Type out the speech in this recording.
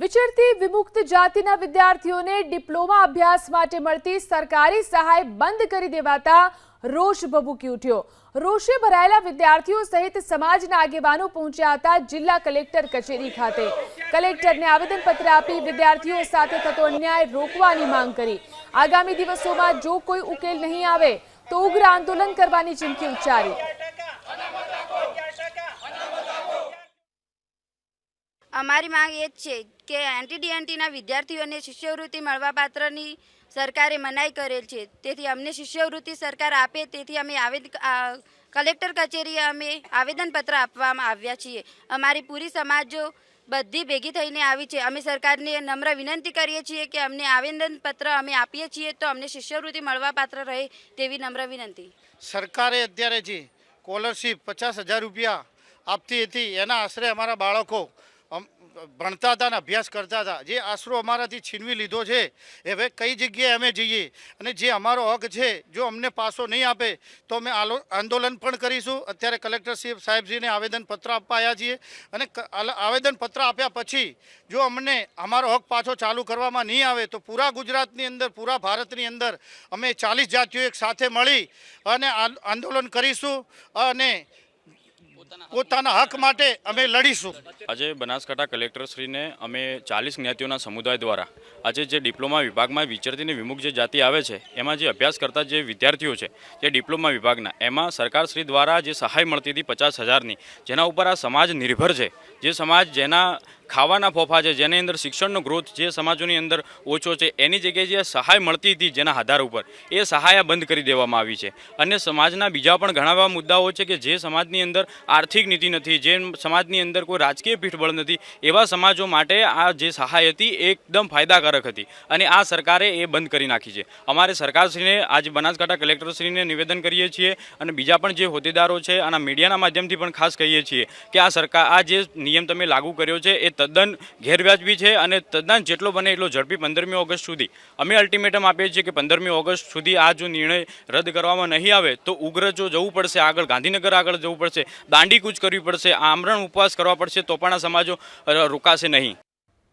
વિચરતી વિમુક્ત જાતિના વિદ્યાર્થીઓને ડિપ્લોમા અભ્યાસ માટે મળતી સરકારી સહાય બંધ કરી દેવાતા રોષ ભભૂકી ઉઠ્યો. રોષે ભરાયેલા વિદ્યાર્થીઓ સહિત સમાજના આગેવાનો પહોંચ્યા હતા જિલ્લા કલેક્ટર કચેરી ખાતે. કલેક્ટરને આવેદનપત્ર આપી વિદ્યાર્થીઓ સાથે થતો અન્યાય રોકવાની માંગ કરી. આગામી દિવસોમાં જો કોઈ ઉકેલ નહીં આવે તો ઉગ્ર આંદોલન કરવાની ચીમકી ઉચ્ચારી. અમારી માંગ એ જ છે કે એનટીડીએનટીના વિદ્યાર્થીઓને શિષ્યવૃત્તિ મળવાપાત્રની સરકારે મનાઈ કરેલ છે. તેથી અમને શિષ્યવૃત્તિ સરકાર આપે તેથી અમે આવેદ આ, કલેક્ટર કચેરીએ અમે આવેદનપત્ર આપવામાં આવ્યા છીએ. અમારી પૂરી સમાજો બધી ભેગી થઈને આવી છે. અમે સરકારને નમ્ર વિનંતી કરીએ છીએ કે અમને આવેદનપત્ર અમે આપીએ છીએ તો અમને શિષ્યવૃત્તિ મળવાપાત્ર રહે તેવી નમ્ર વિનંતી. સરકારે અત્યારે જે સ્કોલરશીપ પચાસ હજાર રૂપિયા આપતી હતી એના આશરે અમારા બાળકો ભણતા હતા અને અભ્યાસ કરતા હતા. જે આશરો અમારાથી છીનવી લીધો છે હવે કઈ જગ્યાએ અમે જઈએ અને જે અમારો હક છે, જો અમને પાસો નહીં આપે, તો અમે આંદોલન પણ કરીશું. અત્યારે કલેક્ટર સાહેબજીને આવેદનપત્ર આપવા આવ્યા છીએ અને આવેદનપત્ર આપ્યા પછી જો અમને અમારો હક પાછો ચાલુ કરવામાં નહીં આવે, તો પૂરા ગુજરાતની અંદર, પૂરા ભારતની અંદર અમે ચાલીસ જાતિઓ એક સાથે મળી અને આંદોલન કરીશું અને પોતાના હક માટે અમે લડીશું. આજે બનાસકાંઠા કલેક્ટરશ્રીને અમે ચાલીસ જ્ઞાતિઓના સમુદાય દ્વારા આજે જે ડિપ્લોમા વિભાગમાં વિચરતીને વિમુખ જે જાતિ આવે છે એમાં જે અભ્યાસ કરતા જે વિદ્યાર્થીઓ છે જે ડિપ્લોમા વિભાગના એમાં સરકારશ્રી દ્વારા જે સહાય મળતી હતી પચાસ હજારની જેના ઉપર આ સમાજ નિર્ભર છે. જે સમાજ જેના ખાવાના ફોફા છે, જેની અંદર શિક્ષણનો ગ્રોથ જે સમાજોની અંદર ઓછો છે, એની જગ્યાએ જે સહાય મળતી હતી જેના આધાર ઉપર, એ સહાય બંધ કરી દેવામાં આવી છે. અને સમાજના બીજા પણ ઘણા એવા મુદ્દાઓ છે કે જે સમાજની અંદર આર્થિક નીતિ નથી, જે સમાજની અંદર કોઈ રાજકીય પીઠબળ નથી, એવા સમાજો માટે આ જે સહાય હતી એકદમ ફાયદાકારક હતી. અને આ સરકારે એ બંધ કરી નાખી છે. અમારે સરકારશ્રીને, આજે બનાસકાંઠા કલેક્ટરશ્રીને નિવેદન કરીએ છીએ અને બીજા પણ જે હોદ્દેદારો છે અને મીડિયાના માધ્યમથી પણ ખાસ કહીએ છીએ કે આ સરકાર, આ જે નિયમ તમે લાગુ કર્યો છે, એ તદ્દન ગેરવ્યાજબી છે અને તદ્દન જેટલો બને એટલો ઝડપી પંદરમી ઓગસ્ટ સુધી. અમે અલ્ટિમેટમ આપીએ છીએ કે પંદરમી ઓગસ્ટ સુધી આ જો નિર્ણય રદ કરવામાં નહીં આવે, તો ઉગ્ર જો જવું પડશે, આગળ ગાંધીનગર આગળ જવું પડશે દાંડીકૂચ કરવી પડશે, આમરણ ઉપવાસ કરવા પડશે, તો પણ આ સમાજો રોકાશે નહીં.